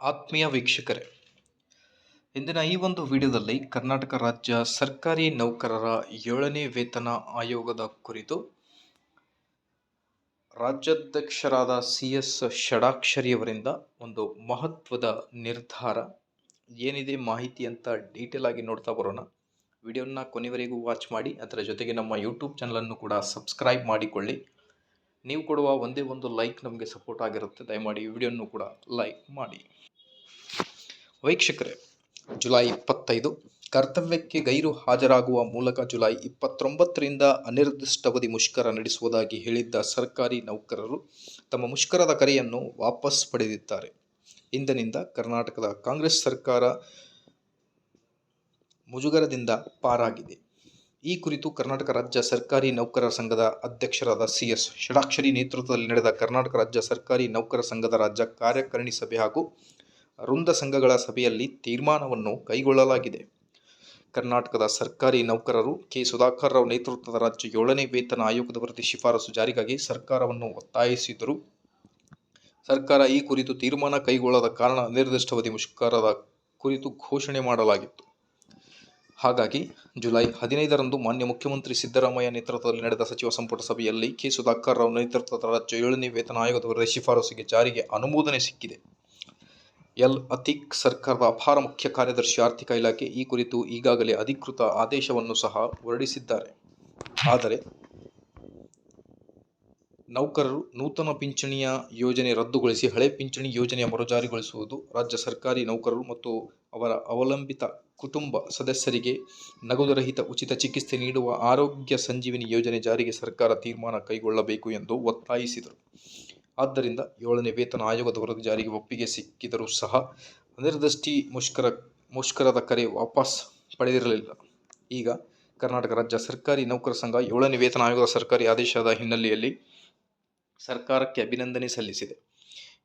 ಆತ್ಮೀಯ ವೀಕ್ಷಕರೇ, ಇಂದಿನ ಈ ಒಂದು ವಿಡಿಯೋದಲ್ಲಿ ಕರ್ನಾಟಕ ರಾಜ್ಯ ಸರ್ಕಾರಿ ನೌಕರರ ಏಳನೇ ವೇತನ ಆಯೋಗದ ಕುರಿತು ರಾಜ್ಯಾಧ್ಯಕ್ಷರಾದ ಸಿ ಎಸ್ ಷಡಾಕ್ಷರಿಯವರಿಂದ ಒಂದು ಮಹತ್ವದ ನಿರ್ಧಾರ, ಏನಿದೆ ಮಾಹಿತಿ ಅಂತ ಡೀಟೇಲ್ ಆಗಿ ನೋಡ್ತಾ ಬರೋಣ. ವಿಡಿಯೋನ ಕೊನೆವರೆಗೂ ವಾಚ್ ಮಾಡಿ, ಅದರ ಜೊತೆಗೆ ನಮ್ಮ ಯೂಟ್ಯೂಬ್ ಚಾನಲನ್ನು ಕೂಡ ಸಬ್ಸ್ಕ್ರೈಬ್ ಮಾಡಿಕೊಳ್ಳಿ. ನೀವು ಕೊಡುವ ಒಂದೇ ಒಂದು ಲೈಕ್ ನಮಗೆ ಸಪೋರ್ಟ್ ಆಗಿರುತ್ತೆ. ದಯಮಾಡಿ ಈ ವಿಡಿಯೋನು ಕೂಡ ಲೈಕ್ ಮಾಡಿ. ವೀಕ್ಷಕರೇ, ಜುಲೈ ಇಪ್ಪತ್ತೈದು, ಕರ್ತವ್ಯಕ್ಕೆ ಗೈರು ಹಾಜರಾಗುವ ಮೂಲಕ ಜುಲೈ ಇಪ್ಪತ್ತೊಂಬತ್ತರಿಂದ ಅನಿರ್ದಿಷ್ಟಾವಧಿ ಮುಷ್ಕರ ನಡೆಸುವುದಾಗಿ ಹೇಳಿದ್ದ ಸರ್ಕಾರಿ ನೌಕರರು ತಮ್ಮ ಮುಷ್ಕರದ ಕರೆಯನ್ನು ವಾಪಸ್ ಪಡೆದಿದ್ದಾರೆ. ಇಂದಿನಿಂದ ಕರ್ನಾಟಕದ ಕಾಂಗ್ರೆಸ್ ಸರ್ಕಾರ ಮುಜುಗರದಿಂದ ಪಾರಾಗಿದೆ. ಈ ಕುರಿತು ಕರ್ನಾಟಕ ರಾಜ್ಯ ಸರ್ಕಾರಿ ನೌಕರರ ಸಂಘದ ಅಧ್ಯಕ್ಷರಾದ ಸಿ ಎಸ್ ಷಡಾಕ್ಷರಿ ನೇತೃತ್ವದಲ್ಲಿ ನಡೆದ ಕರ್ನಾಟಕ ರಾಜ್ಯ ಸರ್ಕಾರಿ ನೌಕರರ ಸಂಘದ ರಾಜ್ಯ ಕಾರ್ಯಕಾರಿಣಿ ಸಭೆ ಹಾಗೂ ವೃಂದ ಸಂಘಗಳ ಸಭೆಯಲ್ಲಿ ತೀರ್ಮಾನವನ್ನು ಕೈಗೊಳ್ಳಲಾಗಿದೆ. ಕರ್ನಾಟಕದ ಸರ್ಕಾರಿ ನೌಕರರು ಕೆ. ಸುಧಾಕರ್ ರಾವ್ ನೇತೃತ್ವದ ರಾಜ್ಯ ಏಳನೇ ವೇತನ ಆಯೋಗದ ವರದಿ ಶಿಫಾರಸು ಜಾರಿಗಾಗಿ ಸರ್ಕಾರವನ್ನು ಒತ್ತಾಯಿಸಿದರು. ಸರ್ಕಾರ ಈ ಕುರಿತು ತೀರ್ಮಾನ ಕೈಗೊಳ್ಳದ ಕಾರಣ ಅನಿರ್ದಿಷ್ಟಾವಧಿ ಮುಷ್ಕರದ ಕುರಿತು ಘೋಷಣೆ ಮಾಡಲಾಗಿತ್ತು. ಹಾಗಾಗಿ ಜುಲೈ ಹದಿನೈದರಂದು ಮಾನ್ಯ ಮುಖ್ಯಮಂತ್ರಿ ಸಿದ್ದರಾಮಯ್ಯ ನೇತೃತ್ವದಲ್ಲಿ ನಡೆದ ಸಚಿವ ಸಂಪುಟ ಸಭೆಯಲ್ಲಿ ಕೆ. ಸುಧಾಕರ್ ರಾವ್ ನೇತೃತ್ವದ ರಾಜ್ಯ ಏಳನೇ ವೇತನ ಆಯೋಗದ ಶಿಫಾರಸಿಗೆ ಶಿಫಾರಸುಗೆ ಜಾರಿಗೆ ಅನುಮೋದನೆ ಸಿಕ್ಕಿದೆ. ಎಲ್. ಅತೀಕ್ ಸರ್ಕಾರದ ಅಪಾರ ಮುಖ್ಯ ಕಾರ್ಯದರ್ಶಿ ಆರ್ಥಿಕ ಇಲಾಖೆ ಈ ಕುರಿತು ಈಗಾಗಲೇ ಅಧಿಕೃತ ಆದೇಶವನ್ನು ಸಹ ಹೊರಡಿಸಿದ್ದಾರೆ. ಆದರೆ ನೌಕರರು ನೂತನ ಪಿಂಚಣಿಯ ಯೋಜನೆ ರದ್ದುಗೊಳಿಸಿ ಹಳೆ ಪಿಂಚಣಿ ಯೋಜನೆಯ ಮರುಜಾರಿಗೊಳಿಸುವುದು ರಾಜ್ಯ ಸರ್ಕಾರಿ ನೌಕರರು ಮತ್ತು ಅವರ ಅವಲಂಬಿತ ಕುಟುಂಬ ಸದಸ್ಯರಿಗೆ ನಗದುರಹಿತ ಉಚಿತ ಚಿಕಿತ್ಸೆ ನೀಡುವ ಆರೋಗ್ಯ ಸಂಜೀವಿನಿ ಯೋಜನೆ ಜಾರಿಗೆ ಸರ್ಕಾರ ತೀರ್ಮಾನ ಕೈಗೊಳ್ಳಬೇಕು ಎಂದು ಒತ್ತಾಯಿಸಿದರು. ಆದ್ದರಿಂದ ಏಳನೇ ವೇತನ ಆಯೋಗದ ವರದಿ ಜಾರಿಗೆ ಒಪ್ಪಿಗೆ ಸಿಕ್ಕಿದರೂ ಸಹ ಅನಿರ್ದಿಷ್ಟಿ ಮುಷ್ಕರ, ಮುಷ್ಕರದ ಕರೆ ವಾಪಸ್ ಪಡೆದಿರಲಿಲ್ಲ. ಈಗ ಕರ್ನಾಟಕ ರಾಜ್ಯ ಸರ್ಕಾರಿ ನೌಕರ ಸಂಘ ಏಳನೇ ವೇತನ ಆಯೋಗದ ಸರ್ಕಾರಿ ಆದೇಶದ ಹಿನ್ನೆಲೆಯಲ್ಲಿ ಸರ್ಕಾರಕ್ಕೆ ಅಭಿನಂದನೆ ಸಲ್ಲಿಸಿದೆ.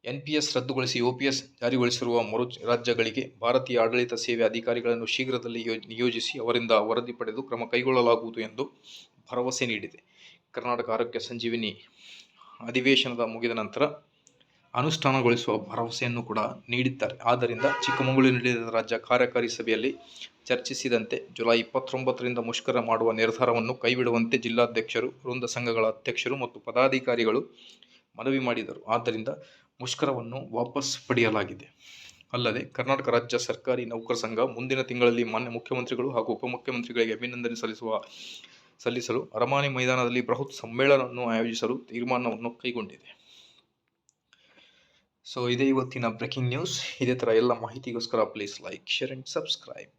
ಎನ್ ಪಿ ಎಸ್ ರದ್ದುಗೊಳಿಸಿ ಒ ಪಿ ಎಸ್ ಜಾರಿಗೊಳಿಸಿರುವ ಮರು ರಾಜ್ಯಗಳಿಗೆ ಭಾರತೀಯ ಆಡಳಿತ ಸೇವೆ ಅಧಿಕಾರಿಗಳನ್ನು ಶೀಘ್ರದಲ್ಲಿ ನಿಯೋಜಿಸಿ ಅವರಿಂದ ವರದಿ ಪಡೆದು ಕ್ರಮ ಕೈಗೊಳ್ಳಲಾಗುವುದು ಎಂದು ಭರವಸೆ ನೀಡಿದೆ. ಕರ್ನಾಟಕ ಆರೋಗ್ಯ ಸಂಜೀವಿನಿ ಅಧಿವೇಶನದ ಮುಗಿದ ನಂತರ ಅನುಷ್ಠಾನಗೊಳಿಸುವ ಭರವಸೆಯನ್ನು ಕೂಡ ನೀಡಿದ್ದಾರೆ. ಆದ್ದರಿಂದ ಚಿಕ್ಕಮಗಳೂರಿನಲ್ಲಿ ರಾಜ್ಯ ಕಾರ್ಯಕಾರಿ ಸಭೆಯಲ್ಲಿ ಚರ್ಚಿಸಿದಂತೆ ಜುಲೈ ಇಪ್ಪತ್ತೊಂಬತ್ತರಿಂದ ಮುಷ್ಕರ ಮಾಡುವ ನಿರ್ಧಾರವನ್ನು ಕೈಬಿಡುವಂತೆ ಜಿಲ್ಲಾಧ್ಯಕ್ಷರು, ವೃಂದ ಸಂಘಗಳ ಅಧ್ಯಕ್ಷರು ಮತ್ತು ಪದಾಧಿಕಾರಿಗಳು ಮನವಿ ಮಾಡಿದರು. ಆದ್ದರಿಂದ ಮುಷ್ಕರವನ್ನು ವಾಪಸ್ ಪಡೆಯಲಾಗಿದೆ. ಅಲ್ಲದೆ, ಕರ್ನಾಟಕ ರಾಜ್ಯ ಸರ್ಕಾರಿ ನೌಕರ ಸಂಘ ಮುಂದಿನ ತಿಂಗಳಲ್ಲಿ ಮಾನ್ಯ ಮುಖ್ಯಮಂತ್ರಿಗಳು ಹಾಗೂ ಉಪಮುಖ್ಯಮಂತ್ರಿಗಳಿಗೆ ಅಭಿನಂದನೆ ಸಲ್ಲಿಸುವ, ಸಲ್ಲಿಸಲು ಅರಮಾನಿ ಮೈದಾನದಲ್ಲಿ ಬೃಹತ್ ಸಮ್ಮೇಳನವನ್ನು ಆಯೋಜಿಸಲು ತೀರ್ಮಾನವನ್ನು ಕೈಗೊಂಡಿದೆ. ಸೊ ಇದೇ ಇವತ್ತಿನ ಬ್ರೇಕಿಂಗ್ ನ್ಯೂಸ್. ಇದೇ ಥರ ಎಲ್ಲ ಮಾಹಿತಿಗೋಸ್ಕರ please like share and subscribe